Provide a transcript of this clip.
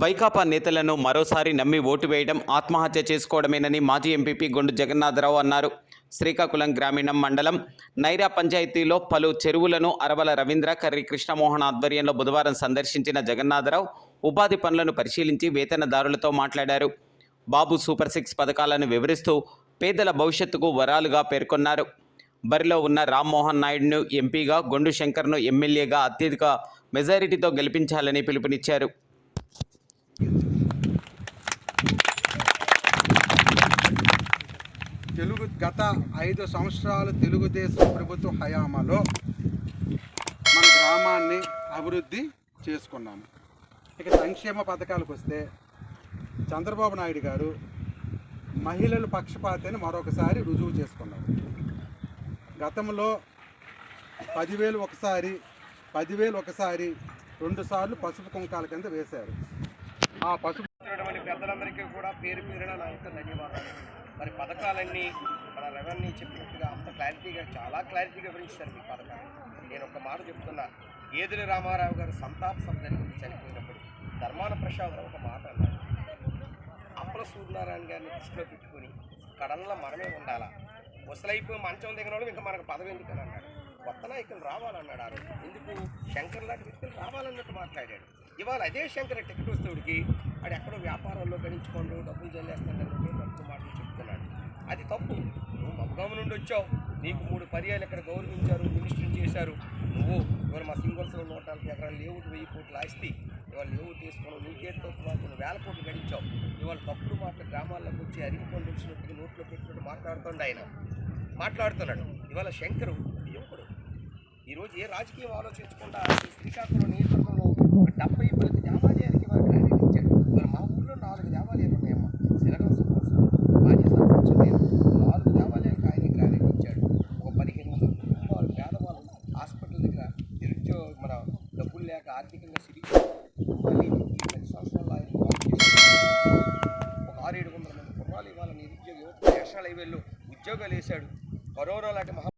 వైకాపా నేతలను మరోసారి నమ్మి ఓటు వేయడం ఆత్మహత్య చేసుకోవడమేనని మాజీ ఎంపీపీ గొండు జగన్నాథరావు అన్నారు. శ్రీకాకుళం గ్రామీణం మండలం నైరా పంచాయతీలో పలు చెరువులను అరవల రవీంద్ర కర్రీ కృష్ణమోహన్ ఆధ్వర్యంలో బుధవారం సందర్శించిన జగన్నాథరావు ఉపాధి పనులను పరిశీలించి వేతనదారులతో మాట్లాడారు. బాబు సూపర్ సిక్స్ పథకాలను వివరిస్తూ పేదల భవిష్యత్తుకు వరాలుగా పేర్కొన్నారు. బరిలో ఉన్న రామ్మోహన్ నాయుడును ఎంపీగా గొండు శంకర్ను ఎమ్మెల్యేగా అత్యధిక మెజారిటీతో గెలిపించాలని పిలుపునిచ్చారు. తెలుగు గత ఐదు సంవత్సరాలు తెలుగుదేశం ప్రభుత్వ హయామాలో మన గ్రామాన్ని అభివృద్ధి చేసుకున్నాము. ఇక సంక్షేమ పథకాలకు వస్తే చంద్రబాబు నాయుడు గారు మహిళలు పక్షపాతని మరొకసారి రుజువు చేసుకున్నారు. గతంలో పదివేలు ఒకసారి పదివేలు ఒకసారి రెండుసార్లు పసుపు కుంకాల కింద వేశారు. ఆ పసుపు పెద్దలందరికీ కూడా పేరు పేరున నా యొక్క ధన్యవాదాలు. మరి పథకాలన్నీ మన రెవెన్యూ చెప్పినట్టుగా అంత క్లారిటీగా చాలా క్లారిటీగా వివరించారు మీ పథకాలు. నేను ఒక మాట చెప్తున్నా. ఏదుల రామారావు గారు సంతాప సభ జరిగింది చనిపోయినప్పుడు ధర్మాన ప్రసాద్ ఒక మాట అన్నాడు అప్పల సూర్యనారాయణ గారిని దృష్టిలో పెట్టుకుని కడల్లో మనమే ఉండాలా? ముసలైపోయి మంచం దిగిన వాళ్ళు ఇంకా మనకు పదవి ఎందుకు అన్నాడు కొత్త నాయకులు రావాలన్నాడు ఆ రోజు. ఎందుకు? శంకర్ లాంటి వ్యక్తులు రావాలన్నట్టు మాట్లాడాడు. ఇవాళ అదే శంకర్ టికెట్ వస్తుడికి ఎక్కడో వ్యాపారంలో గణించుకోండు డబ్బులు చెల్లేస్తాడు తప్పు మాట అది తప్పు. నువ్వు మబ్బగాము నుండి వచ్చావు. నీకు మూడు పర్యాలు ఇక్కడ గౌరవించారు మినిస్టర్ చేశారు. నువ్వు ఇవాళ మా సింగల్స్లో నూట నలభై ఎకరాలు లేవుడు వెయ్యి కోట్లు ఆస్తి. ఇవాళ లేవు తీసుకున్నావు నీకేతో నువ్వు వేల కోట్లు గడించావు. ఇవాళ తప్పుడు మాటలు గ్రామాల్లోకి వచ్చి అరిగిపోయి వచ్చినట్టుగా నోట్లో పెట్టినట్టు మాట్లాడుతుండే ఆయన. మాట్లాడుతున్నాడు. ఇవాళ శంకరు యువకుడు. ఈరోజు ఏ రాజకీయం ఆలోచించకుండా శ్రీకాకుళం నియోజకవర్గంలో డబ్బులు ఆర్థికంగా సిరిగి మళ్ళీ పది సంవత్సరాల్లో ఆయన ఒక ఆరు ఏడు వందల మంది కుర్రాలు ఇవాళ నిరుద్యోగ యువత నేషనల్ హైవేలో ఉద్యోగాలు వేశాడు. కరోనా లాంటి మహా